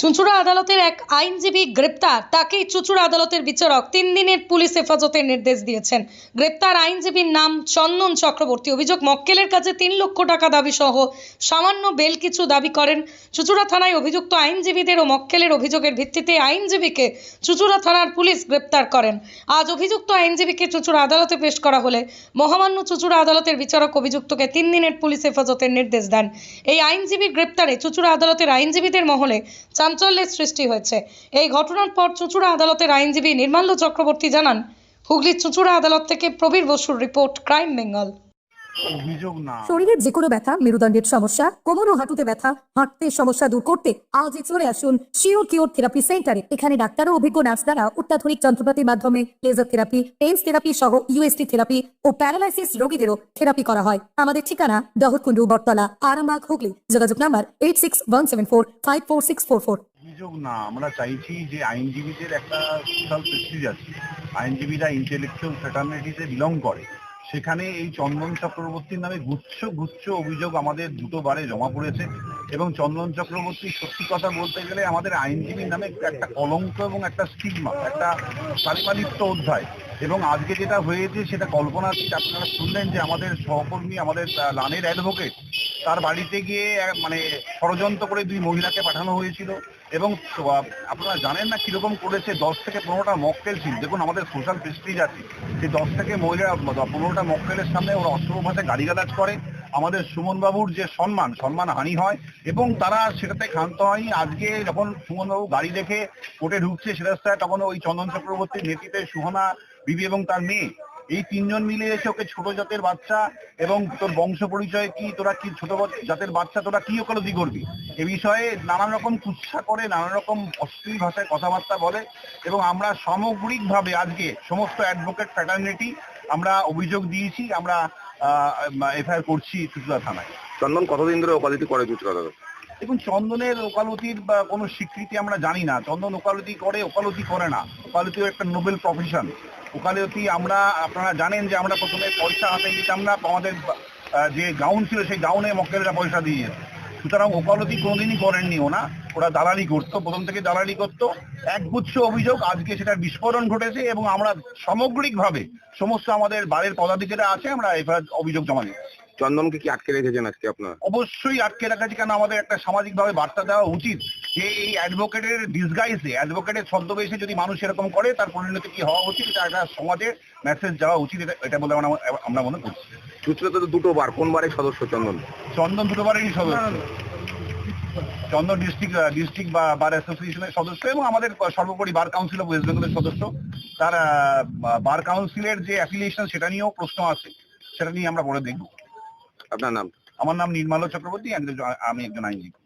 চুঁচুড়া আদালতের এক আইনজীবী গ্রেপ্তার, তাকেই চুঁচুড়া আদালতের বিচারক তিন দিনের পুলিশ হেফাজতের নির্দেশ দিয়েছেন। গ্রেপ্তার আইনজীবীর নাম চন্দন চক্রবর্তী। অভিযোগ, মক্কেলের কাছে তিন লক্ষ টাকা দাবি সহ সামান্য বেল কিছু দাবি করেন চুঁচুড়া থানায় অভিযুক্ত আইনজীবীদের ও মক্কেলের অভিযোগের ভিত্তিতে আইনজীবীকে চুঁচুড়া থানার পুলিশ গ্রেপ্তার করেন। আজ অভিযুক্ত আইনজীবীকে চুঁচুড়া আদালতে পেশ করা হলে মহামান্য চুঁচুড়া আদালতের বিচারক অভিযুক্তকে তিন দিনের পুলিশ হেফাজতের নির্দেশ দেন। এই আইনজীবীর গ্রেপ্তারে চুঁচুড়া আদালতের আইনজীবীদের মহলে চাঞ্চল্যের সৃষ্টি হয়েছে। এই ঘটনার পর চুঁচুড়া আদালতের আইনজীবী নির্মাল্য চক্রবর্তী জানান, হুগলির চুঁচুড়া আদালত থেকে প্রবীর বসুর রিপোর্ট ক্রাইম বেঙ্গল। শরীরের যে কোনো ব্যথা মেরুদণ্ডের সমস্যা কোমর ও হাঁটুতে ব্যথা হাঁটতে সমস্যা দূর করতে আজই চলে আসুন শিওর কিওর থেরাপি সেন্টারে এখানে ডাক্তার ও অভিজ্ঞ নার্স দ্বারা অত্যাধুনিক যন্ত্রপাতির মাধ্যমে লেজার থেরাপি পেন্স থেরাপি সহ ইউএসটি থেরাপি ও প্যারালাইসিস রোগীদেরও থেরাপি করা হয়। আমাদের ঠিকানা দহরকুন্ডু বটতলা আরামবাগ হুগলি। যোগাযোগ number eight six one seven four five four six four four অভিযোগ না আমরা চাইছি যে আইনজীবীদের একটা সোশ্যাল প্রেস্টিজ আছে। আইনজীবীরা ইন্টেলেকচুয়াল ফ্রেটার্নিটিতে বিলং করে। সেখানে এই চন্দন চক্রবর্তীর নামে গুচ্ছ গুচ্ছ অভিযোগ আমাদের দুটো বারে জমা পড়েছে এবং চন্দন চক্রবর্তী সত্যি কথা বলতে গেলে আমাদের আইনজীবীর নামে একটা কলঙ্ক এবং একটা স্টিগমা, একটা পারিমালিপ্ত অধ্যায়। এবং আজকে যেটা হয়েছে সেটা কল্পনাতীত আপনারা শুনলেন যে আমাদের সহকর্মী, আমাদের লানের অ্যাডভোকেট তার বাড়িতে গিয়ে মানে ষড়যন্ত্র করে দুই মহিলাকে পাঠানো হয়েছিল। এবং আপনারা জানেন না কীরকম করেছে দশ থেকে পনেরোটা মক্কেল ছিল দেখুন, আমাদের সোশ্যাল প্রেস্টিজ আছে। যে দশ থেকে মহিলা পনেরোটা মক্কেলের সামনে ওরা অস্ত্র ভাষায় গালিগালাজ করে। আমাদের সুমন বাবুর যে সম্মান সম্মান হানি হয় এবং তারা সেটাতে ক্ষান্ত হয়নি। আজকে যখন সুমন বাবু গাড়ি দেখে কোর্টে ঢুকছে সে রাস্তায় তখন ওই চন্দন চক্রবর্তীর নেতৃত্বে সুহানা বিবি এবং তার মেয়ে এই তিনজন মিলে এসে ওকে ছোট জাতের বাচ্চা এবং তোর বংশ পরিচয় কি তোরা কি ছোট জাতের বাচ্চা তোরা কি ওকালতি করবি? এ বিষয়ে নানান রকম কুৎসা করে নানান রকম অশ্লীল ভাষায় কথাবার্তা বলে এবং আমরা সামগ্রিকভাবে আজকে সমস্ত অ্যাডভোকেট ফ্র্যাটার্নিটি আমরা অভিযোগ দিয়েছি আমরা এফআইআর করছি চুচুড়া থানায়। চন্দন কতদিন ধরে ওকালতি করে চুচুড়া দাদা দেখুন চন্দনের ওকালতির বা কোনো স্বীকৃতি আমরা জানি না। চন্দন ওকালতি করে ওকালতি করে না। ওকালতিও একটা নোবেল প্রফেশন। ওকালতি আমরা আপনারা জানেন যে আমরা প্রথমে পয়সা হাতে দিতাম না আমাদের যে গাউন ছিল সেই গাউনে মক্কেলরা পয়সা দিয়ে যেত সুতরাং ওকালতি কোনোদিনই করেননি ওনা ওরা দালালি করতো প্রথম থেকে দালালি করতো। একগুচ্ছ অভিযোগ আজকে সেটার বিস্ফোরণ ঘটেছে এবং আমরা সামগ্রিকভাবে সমস্ত আমাদের বাড়ির পদাধিকারীরা আছে আমরা এফআইআর অভিযোগ জমা দিচ্ছি চন্দনকে কি আটকে রেখেছেন আজকে আপনার? অবশ্যই আটকে রাখাছি কেন আমাদের একটা সামাজিকভাবে বার্তা দেওয়া উচিত। যে এই অ্যাডভোকেটের ডিসগাইসে অ্যাডভোকেটের ছদ্মবেশে যদি মানুষ এরকম করে তার পরিণতি কি হওয়া উচিত? এটা একটা সমাজে মেসেজ যাওয়া উচিত। এটা- এটা বলে আমরা আমরা মনে করছি চুচুড়াতে তো দুটো বার কোন বারে সদস্য চন্দন? চন্দন দুটোবারেরই সদস্য। চন্দন ডিস্ট্রিক্ট ডিস্ট্রিক্ট বা বার অ্যাসোসিয়েশনের সদস্য এবং আমাদের সর্বোপরি বার কাউন্সিল অফ ওয়েস্ট বেঙ্গলের সদস্য। তার বার কাউন্সিলের যে অ্যাফিলিয়েশন সেটা নিয়েও প্রশ্ন আছে। সেটা নিয়ে আমরা পরে দেখব। আপনার নাম? আমার নাম নির্মাল্য চক্রবর্তী আমি একজন আইনজীবী।